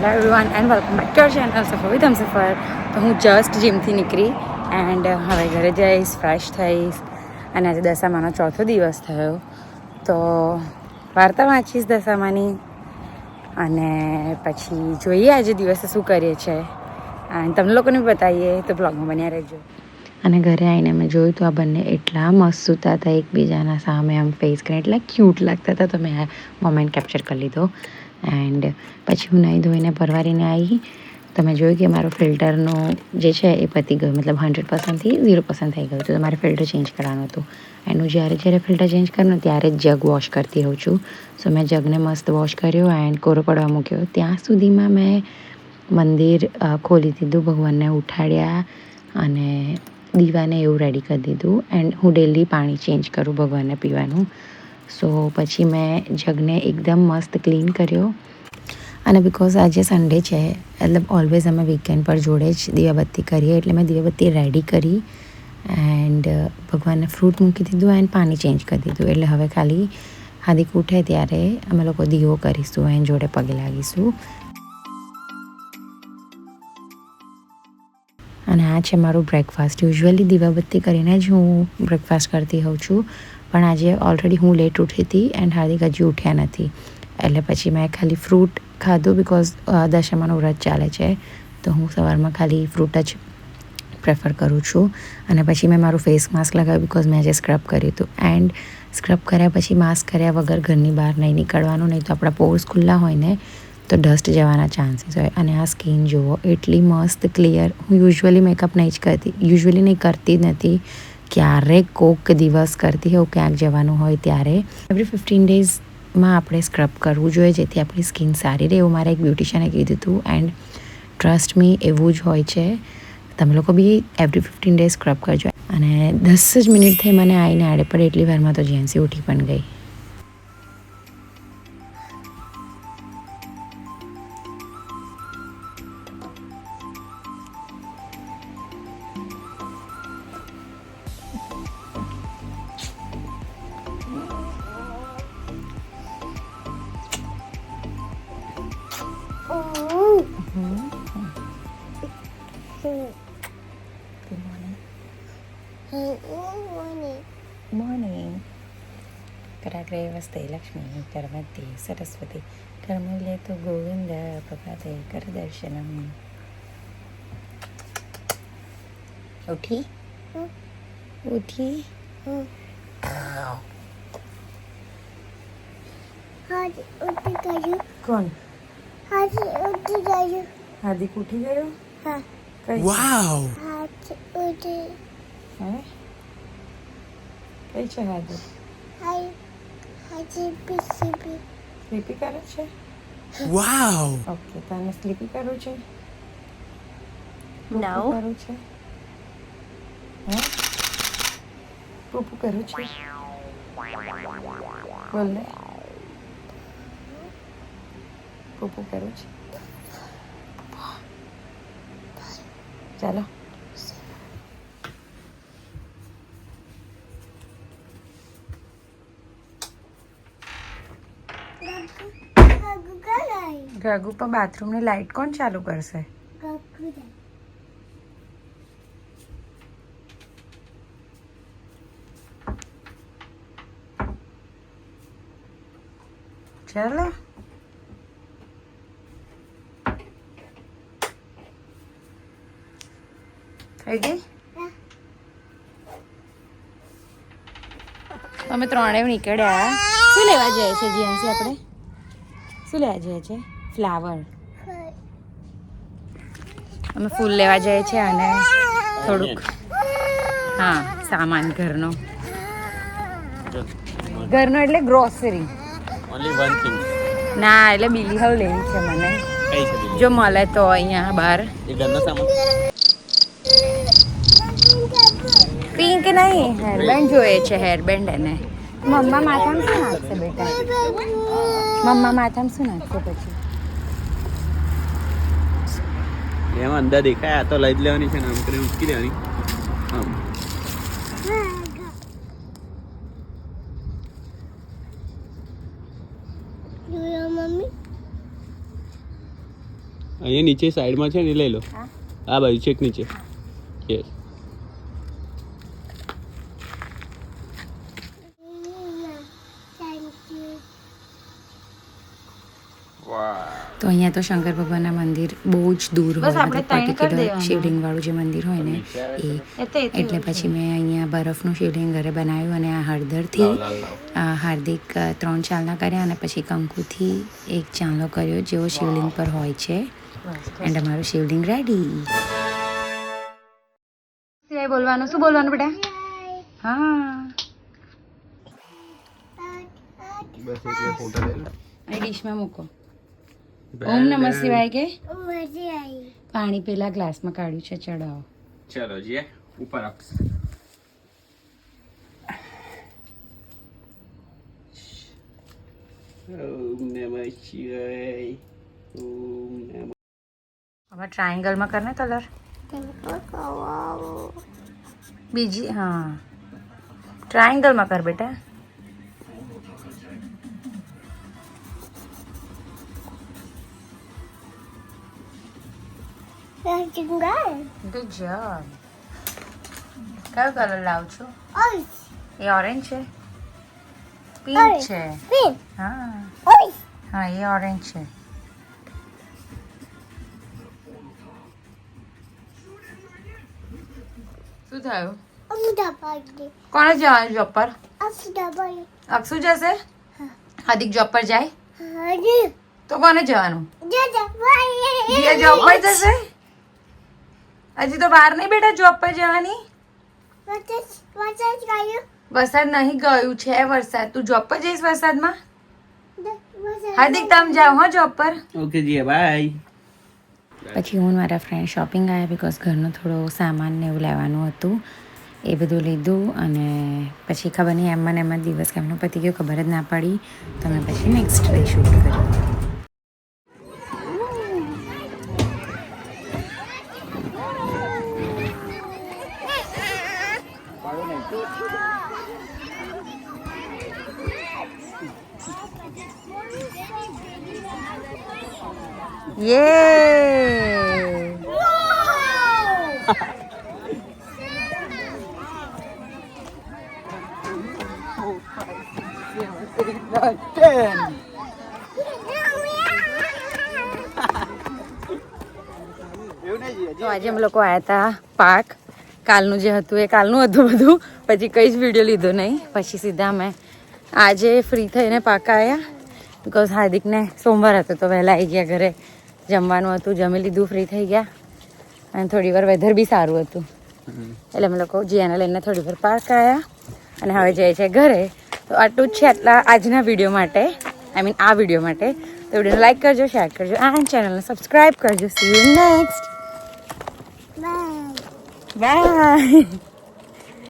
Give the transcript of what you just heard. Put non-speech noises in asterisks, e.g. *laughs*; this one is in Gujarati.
Hello everyone and welcome back to channel Safar with Safar તો હું જસ્ટ જીમથી નીકળી એન્ડ હવે ઘરે જઈશ ફ્રેશ થઈશ અને આજે દશામાનો ચોથો દિવસ થયો તો વાર્તા વાંચીશ દશામાની અને પછી જોઈએ આજે દિવસે શું કરીએ છે। અને તમને લોકોને બતાવીએ, તો બ્લોગમાં બન્યા રહેજો. અને ઘરે આવીને મેં જોયું તો આ બંને એટલા મસ્ત સૂતા હતા, એકબીજાના સામે આમ ફેસ કરીને, એટલા ક્યુટ લાગતા હતા, તો મેં આ મોમેન્ટ કેપ્ચર કરી લીધો. એન્ડ પછી હું નાહી ધોઈને પરવારીને આવી તમે જોયું કે મારો ફિલ્ટરનો જે છે એ પતી ગયો. મતલબ હંડ્રેડ પર્સન્ટથી ઝીરો પર્સન્ટ થઈ ગયું. તો તમારે ફિલ્ટર ચેન્જ કરવાનું હતું. એન્ડ હું જ્યારે જ્યારે ફિલ્ટર ચેન્જ કરું ત્યારે જ જગ વોશ કરતી હોઉં છું. સો મેં જગને મસ્ત વોશ કર્યો એન્ડ કોરો પડવા મૂક્યો. ત્યાં સુધીમાં મેં મંદિર ખોલી દીધું, ભગવાનને ઉઠાડ્યા અને દીવાને એવું રેડી કરી દીધું. એન્ડ હું ડેલી પાણી ચેન્જ કરું ભગવાનને પીવાનું. સો પછી મેં જગને એકદમ મસ્ત ક્લીન કર્યો. અને બિકોઝ આજે સન્ડે છે, મતલબ ઓલવેઝ અમે વીકેન્ડ પર જોડે જ દીવાબત્તી કરીએ, એટલે મેં દીવાબત્તી રેડી કરી. એન્ડ ભગવાનને ફ્રૂટ મૂકી દીધું એન્ડ પાણી ચેન્જ કરી દીધું. એટલે હવે ખાલી હાદિક ઉઠે ત્યારે અમે લોકો દીવો કરીશું એન્ડ જોડે પગે લાગીશું. અને આ છે મારું બ્રેકફાસ્ટ યુઝ્યુઅલી દીવાબત્તી કરીને જ હું બ્રેકફાસ્ટ કરતી હોઉં છું. પણ આજે ઓલરેડી હું લેટ ઉઠી હતી એન્ડ હાર્દિક હજી ઉઠ્યા નથી. એટલે પછી મેં ખાલી ફ્રૂટ ખાધું બિકોઝ દશામાનું વ્રત ચાલે છે. તો હું સવારમાં ખાલી ફ્રૂટ જ પ્રેફર કરું છું. અને પછી મેં મારું ફેસ માસ્ક લગાવ્યું બિકોઝ મેં આજે સ્ક્રબ કર્યું હતું. એન્ડ સ્ક્રબ કર્યા પછી માસ્ક કર્યા વગર ઘરની બહાર નહીં નીકળવાનું, નહીં તો આપણા પોર્સ ખુલ્લા હોય ને, તો ડસ્ટ જવાના ચાન્સીસ હોય. અને આ સ્કિન જુઓ, એટલી મસ્ત ક્લિયર હું યુઝ્યુઅલી મેકઅપ નહીં જ કરતી યુઝ્યુઅલી નહીં કરતી જ નથી. ક્યારેક કોક દિવસ કરતી હોઉં ક્યાંક જવાનું હોય ત્યારે. એવરી ફિફ્ટીન ડેઝમાં આપણે સ્ક્રબ કરવું જોઈએ, જેથી આપણી સ્કિન સારી રહે એવું મારા એક બ્યુટિશિયને કીધું હતું. એન્ડ ટ્રસ્ટ મી એવું જ હોય છે. તમે લોકો be every fifteen days scrub કરજો. અને દસ જ મિનિટ થઈ મને આવીને આડે પડે, એટલી વારમાં તો જેન્સી ઉઠી પણ ગઈ. મોર્નિંગ કરાગ્રે વસ્તે લક્ષ્મી કરમતે સરસ્વતી કર્મલે તો ગોવિંદ પ્રભાતે કર દર્શનમ ઉઠી ઉઠી હાજી ઉઠી ગયું કોણ હાજી ઉઠી ગયું હાર્દિક ઉઠી ગયો હા કઈ કઈ છે પીસીબી સ્લીપી કરે છે વાવ ઓકે તને સ્લીપી કરું છે નાઉ કરું છે હે પૂપુ કરું છે બોલ ને પૂપુ કરવું છે ચાલો ગાગુ પણ બાથરૂમની લાઇટ કોણ ચાલુ કરશે? ચાલો. થઈ ગઈ? અમે ત્રણેય નીકળ્યા. શું લેવા જઈએ છે જીએનસી આપણે? શું લેવા જઈએ છે ફ્લાવર. અમે ફૂલ લેવા જઈએ છીએ અને થોડુંક હા સામાન ઘરનો. ઘરનો એટલે ગ્રોસરી Only one thing. ના એટલે બીલી હવે લેવી છે મને? જો મળે તો અહીંયા બહાર. એ ઘરનો સામાન? પિંક નહીં હેરબેન્ડ જોઈએ છે હેરબેન્ડ એને. મમ્મા માથામાં શું નાખશે બેટા? મમ્મા માથામાં શું નાખશે પછી? એમાં અંદર દેખાય આ તો લઈ જ લેવાની છે ને આમ કરીને ઉચકી લેવાની આમ. અહીંયા નીચે સાઈડમાં છે ને લઈ લો. હા. આ બાજુ છેક નીચે. યસ તો અહીંયા તો શંકર ભગવાનના મંદિર બહુ જ દૂર હોય આપણે મતલબ પર્ટિક્યુલર દેવાના. શિવલિંગ વાળું જે મંદિર હોય ને એ. એટલે પછી મેં અહીંયા બરફનું શિવલિંગ ઘરે બનાવ્યું અને આ હળદરથી આ હાર્દિક ત્રણ ચાલના કર્યા અને પછી કંકુથી એક ચાંદલો કર્યો જેવો શિવલિંગ પર હોય છે. એન્ડ અમારું શિવલિંગ રેડી બોલવાનું. શું બોલવાનું બેટા? હા. બસ એટલે ફોટા લઈ લો. અને ડીશમાં મૂકો. ઓમ નમઃ શિવાય કે? પાણી પેલા ગ્લાસમાં કાઢ્યું છે ચડાવો. ચલો જીએ ઉપર આપ. ઓમ નમઃ શિવાય. ઓમ નમઃ. હવે ટ્રાયંગલમાં કરને કલર બીજી હા. ટ્રાયંગલમાં કર બેટા. ગુડ જોબ કયો કલર લાવ છો એ ઓરેન્જ છે પિંક. છે હા હા એ ઓરેન્જ છે શું થયું કોણે જવાનું જોબ પર અક્ષુ જશે હાર્દિક જોબ પર જાય તો કોને જવાનું જોબ પર જશે હજી તો વાર નહીં બેટા જોબ પર જવાની? વરસાદ નહીં ગયું છે વરસાદ. તું જોબ પર જઈશ વરસાદમાં? હાર્દિક તમે જાઓ હો જોબ પર. ઓકે જી બાય પછી હું મારા ફ્રેન્ડ શોપિંગ આવ્યા બિકોઝ ઘરનો થોડો સામાન ને એવું લેવાનું હતું. એ બધું લીધું અને પછી ખબર નહીં એમ મને એમ જ દિવસ કેમનો પતી ગયો ખબર જ ના પડી. તો મેં પછી નેક્સ્ટ ડે શૂટ કર્યું. યે *laughs* *laughs* તો આજે અમે લોકો આવ્યા હતા પાર્ક. કાલનું જે હતું એ કાલનું હતું બધું. પછી કંઈ જ વીડિયો લીધો નહીં. પછી સીધા અમે આજે ફ્રી થઈને પાકા આવ્યા બિકોઝ હાર્દિકને સોમવાર હતો તો વહેલા આવી ગયા ઘરે. જમવાનું હતું જમી લીધું ફ્રી થઈ ગયા. અને થોડી વાર વેધર બી સારું હતું. એટલે અમે લોકો જીયાને લઈને થોડી વાર પાર્ક આવ્યા અને હવે જઈએ છે ઘરે. તો આટલું જ છે આટલા આજના વીડિયો માટે. આઈ મીન આ વીડિયો માટે. તો વિડીયોને લાઈક કરજો શેર કરજો એન્ડ ચેનલને સબસ્ક્રાઈબ કરજો. See you next bye bye *laughs*